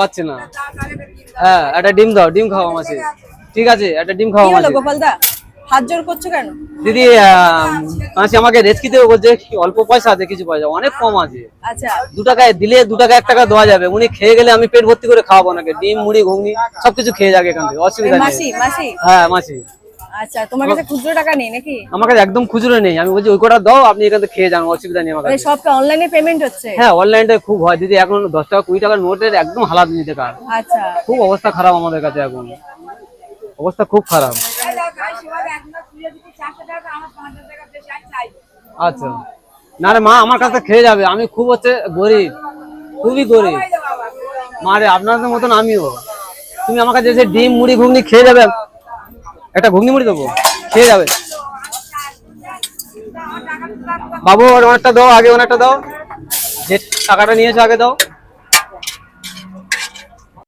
পাচ্ছি না। হ্যাঁ একটা ডিম দাও ডিম খাওয়া মাছি ঠিক আছে একটা ডিম খাওয়া মাছি গোপালদা? হাত জোর করছ কেন? দিদি মাছি মাসি আমাকে রেস্কিতে দেবে বলছে কি অল্প পয়সা আছে কিছু পয়সা অনেক কম আছে। আচ্ছা। দু টাকায় দিলে দু টাকা এক টাকা দেওয়া যাবে। উনি খেয়ে গেলে আমি পেট ভর্তি করে খাওয়াবো নাকি ডিম মুড়ি ঘুগনি সবকিছু খেয়ে যাবে এখান থেকে অসুবিধা নেই। মাসি মাসি। হ্যাঁ মাসি। আচ্ছা তোমার কাছে খুচরো টাকা নেই নাকি? আমার কাছে একদম খুচরো নেই। আমি বলছি ওই কটা দাও আপনি এখান থেকে খেয়ে যান অসুবিধা নেই আমার মানে কাছে। সবটা অনলাইনে পেমেন্ট হচ্ছে? হ্যাঁ অনলাইনটা খুব হয়। দিদি এখন দশ টাকা কুড়ি টাকার নোটের একদম হালাত নিতে কার। আচ্ছা। খুব অবস্থা খারাপ আমাদের কাছে এখন। অবস্থা খুব খারাপ। আচ্ছা। না রে মা আমার কাছে খেয়ে যাবে। আমি খুব হচ্ছে গরিব। খুবই গরিব। মা রে আপনাদের মতন আমিও। তুমি আমার কাছে এসে ডিম মুড়ি ঘুগনি খেয়ে যাবে একটা ঘুগনি মুড়ি দেবো। খেয়ে যাবে। বাবু ওনারটা অনেকটা দাও, আগে অনেকটা দাও। যে টাকাটা নিয়েছো, আগে দাও।